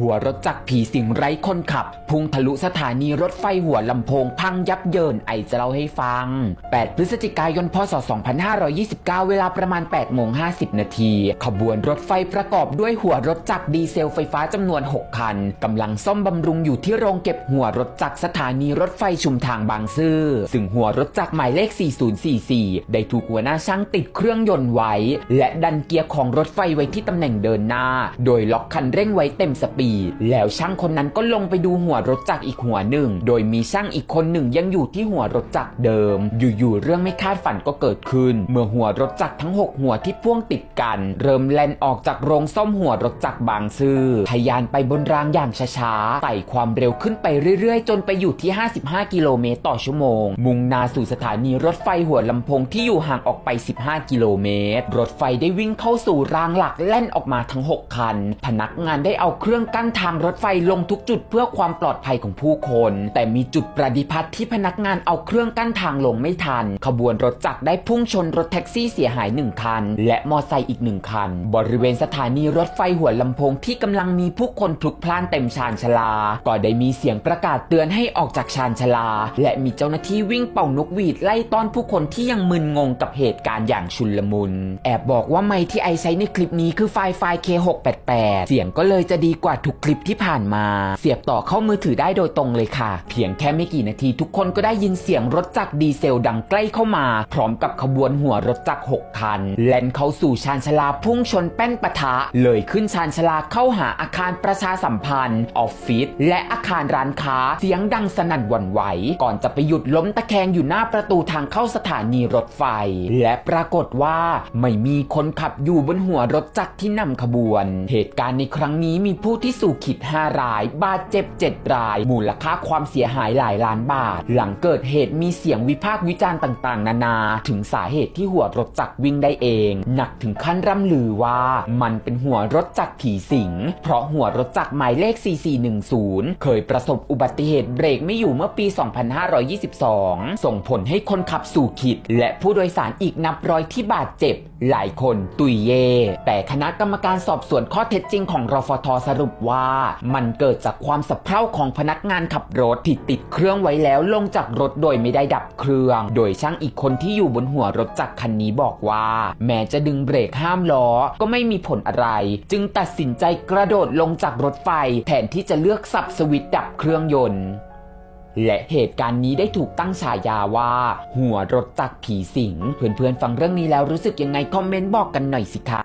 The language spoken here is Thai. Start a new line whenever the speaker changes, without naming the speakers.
หัวรถจักรผีสิงไร้คนขับ พุ่งทะลุสถานีรถไฟหัวลำโพงพังยับเยินไอจะเล่าให้ฟัง 8 พฤศจิกายน พศ 2529 เวลาประมาณ8โมง50 นาที ขบวนรถไฟประกอบด้วยหัวรถจักรดีเซลไฟฟ้าจำนวน 6 คันกำลังซ่อมบำรุงอยู่ที่โรงเก็บหัวรถจักรสถานีรถไฟชุมทางบางซื่อ ซึ่งหัวรถจักรหมายเลข 4044 ได้ถูกหัวหน้าช่างติดเครื่องยนต์ไว้ และดันเกียร์ของรถไฟไว้ที่ตำแหน่งเดินหน้า โดยล็อกคันเร่งไว้เต็มสปีดแล้วช่างคนนั้นก็ลงไปดูหัวรถจักรอีกหัวหนึ่ง โดยมีช่างอีกคนหนึ่งยังอยู่ที่หัวรถจักรเดิม อยู่ๆเรื่องไม่คาดฝันก็เกิดขึ้น เมื่อหัวรถจักรทั้ง 6 หัวที่พ่วงติดกัน เริ่มแล่นออกจากโรงซ่อมหัวรถจักรบางซื่อทะยานไปบนรางอย่างช้าๆไต่ความเร็วขึ้นไปเรื่อยๆ จนไปอยู่ที่ 55 กิโลเมตรต่อชั่วโมง มุ่งหน้าสู่สถานีรถไฟหัวลำโพงที่อยู่ห่างออกไป 15 กิโลเมตร รถไฟได้วิ่งเข้าสู่รางหลักแล่นออกมาทั้ง 6 คัน พนักงานได้เอาเครื่องกั้นทางรถไฟลงทุกจุดเพื่อความปลอดภัยของผู้คน แต่มีจุดประดิพัทธ์ที่พนักงานเอาเครื่องกั้นทางลงไม่ทัน ขบวนรถจักรได้พุ่งชนรถแท็กซี่เสียหายหนึ่งคัน และมอไซค์อีกหนึ่งคัน บริเวณสถานีรถไฟหัวลำโพงที่กำลังมีผู้คนพลุกพล่านเต็มชานชาลา ก็ได้มีเสียงประกาศเตือนให้ออกจากชานชาลา และมีเจ้าหน้าที่วิ่งเป่านกหวีดไล่ต้อนผู้คนที่ยังมึนงงกับเหตุการณ์อย่างชุลมุน แอบบอกว่าไมค์ที่ไอใช้ในคลิปนี้คือไฟล์ไฟล์ K688 เสียงก็เลยจะดีกว่าทุกคลิปที่ผ่านมา เสียบต่อเข้ามือถือได้โดยตรงเลยค่ะ เพียงแค่ไม่กี่นาทีทุกคนก็ได้ยินเสียงรถจักรดีเซลดังใกล้เข้ามา พร้อมกับขบวนหัวรถจักร6คัน แล่นเข้าสู่ชานชาลาพุ่งชนแป้นปะทะ เลยขึ้นชานชาลาเข้าหาอาคารประชาสัมพันธ์ ออฟฟิศและอาคารร้านค้า เสียงดังสนั่นหวั่นไหว ก่อนจะไปหยุดล้มตะแคงอยู่หน้าประตูทางเข้าสถานีรถไฟ และปรากฏว่าไม่มีคนขับอยู่บนหัวรถจักรที่นำขบวน เหตุการณ์ในครั้งนี้มีผู้ที่สู่ขีด5ราย บาดเจ็บ 7 ราย มูลค่าความเสียหายหลายล้านบาท หลังเกิดเหตุมีเสียงวิพากษ์วิจารณ์ต่างๆ นานา ถึงสาเหตุที่หัวรถจักรวิ่งได้เอง หนักถึงขั้นร่ำลือว่า มันเป็นหัวรถจักรผีสิง เพราะหัวรถจักรหมายเลข 4410 เคยประสบอุบัติเหตุเบรกไม่อยู่เมื่อปี 2522 ส่งผลให้คนขับสู่ขีดและผู้โดยสารอีกนับร้อยที่บาดเจ็บหลายคนตุยเย่แต่คณะกรรมการสอบสวนข้อเท็จจริงของรฟทสรุปว่ามันเกิดจากความสับเพร่าของพนักงานขับรถที่ติดเครื่องไว้แล้วลงจากรถโดยไม่ได้ดับเครื่อง โดยช่างอีกคนที่อยู่บนหัวรถจักรคันนี้บอกว่า แม้จะดึงเบรกห้ามล้อก็ไม่มีผลอะไร จึงตัดสินใจกระโดดลงจากรถไฟแทนที่จะเลือกสับสวิตช์ดับเครื่องยนต์ และเหตุการณ์นี้ได้ถูกตั้งฉายาว่า หัวรถจักผีสิง เพื่อนๆฟังเรื่องนี้แล้วรู้สึกยังไงคอมเมนต์บอกกันหน่อยสิคะ